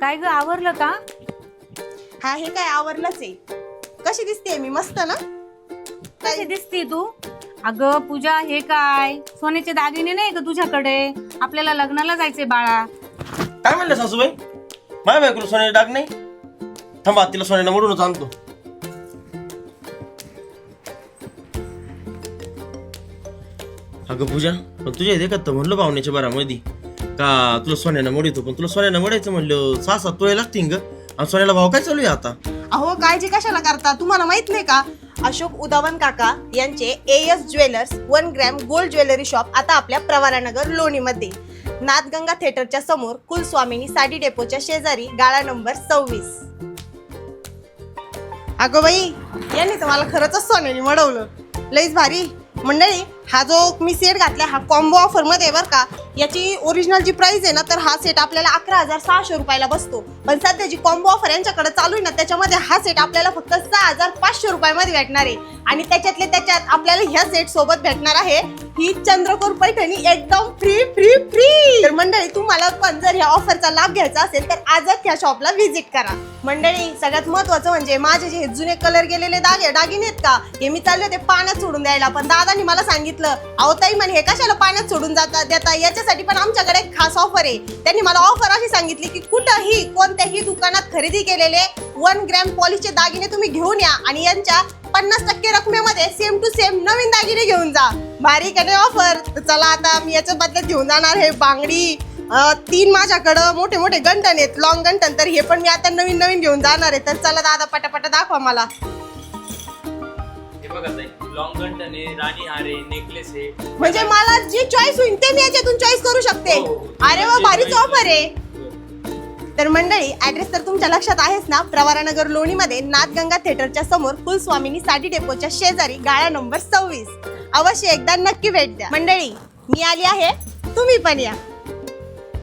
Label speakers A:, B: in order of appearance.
A: काय ग आवरलं का?
B: हा हे काय आवरलंच आहे. कशी दिसते मी मस्त ना?
A: कशी दिसती तू? अगं पूजा हे काय? सोन्याचे दागिने नाही का तुझ्याकडे? आपल्याला लग्नाला जायचंय बाळा.
C: काय म्हणलं सासूबाई? माझ्या बायकोला सोन्याचे डाग नाही? थांबा तिला सोन्याला मोडूनच आणतो. अगं पूजा पण तुझ्या इथे का तर म्हणलं पाहुण्याच्या बारामध्ये का तुला सोन्यानं मोडितो? पण तुला सोन्यानं मोडायचं म्हणलं सहा सात तुळे लागतील ग. आणि सोन्याला भाव काय चालू आहे आता?
B: अहो काळजी कशाला करता? तुम्हाला माहीत नाही का? अशोक उदावन काका यांचे AS jewellers one gram gold jewellery shop आता आपल्या प्रवारानगर लोणीमध्ये. नाथगंगा थिएटरच्या समोर कुलस्वामिनी साडी डेपोच्या शेजारी गाळा नंबर सव्वीस. अगं बाई यांनी तुम्हाला खरंच सोन्याने मडवलं. लईच भारी. मंडळी हा जो मी सेट घातला हा कॉम्बो ऑफरमध्ये आहे बरं का याची ओरिजिनल जी प्राइस आहे ना तर हा सेट आपल्याला अकरा हजार सहाशे रुपयाला बसतो. पण सध्या जी कॉम्बो ऑफर यांच्याकडे चालू आहे ना त्याच्यामध्ये हा सेट आपल्याला फक्त सहा हजार पाचशे रुपयामध्ये भेटणार आहे. आणि त्याच्यातले त्याच्यात आपल्याला ह्या सेट सोबत भेटणार आहे ही चंद्रकोर पैठणी एकदम फ्री फ्री फ्री मंडळी तुम्हाला पण जर ह्या ऑफरचा लाभ घ्यायचा असेल तर आजच ह्या शॉपला व्हिजिट करा. मंडळी सगळ्यात महत्वाचं म्हणजे माझे जे हे जुने कलर गेलेले दागे दागिने आहेत का हे मी चालले होते पाण्यात सोडून द्यायला. पण दादानी मला सांगितलं अहो ताई म्हणे हे कशाला पाण्यात सोडून जाता देता? याच्यासाठी पण आमच्याकडे एक खास ऑफर आहे. त्यांनी मला ऑफर अशी सांगितली की कुठंही कोणत्याही दुकानात खरेदी केलेले वन ग्रॅम पॉलिशचे दागिने तुम्ही घेऊन या आणि यांच्या पन्नास टक्के रकमेमध्ये सेम टू सेम नवीन दागिने घेऊन जा. भारी नाही ऑफर चला आता मी याच्या बदल्यात घेऊन जाणार हे बांगडी तीन माझ्याकडं मोठे मोठे गंटन आहेत. लॉंग गंटन तर हे पण मी आता नवीन नवीन घेऊन जाणार आहे. तर चला दादा पटापटा दाखवा मला.
D: हे बघा ताई लॉंग गंटन आहे राणी हार आहे नेकलेस आहे.
B: म्हणजे मला जी चॉईस होईल ते मी याच्यातून चॉईस करू शकते.
D: हो.
B: अरे वा भारीच ऑफर आहे. तर मंडळी ऍड्रेस तर तुमच्या लक्षात आहेच ना? प्रवारानगर लोणीमध्ये नाथगंगा थिएटरच्या समोर कुलस्वामिनी साडी डेपोच्या शेजारी गाळा नंबर सव्वीस. अवश्य एकदा नक्की भेट द्या. मंडळी मी आली आहे. तुम्ही पण या.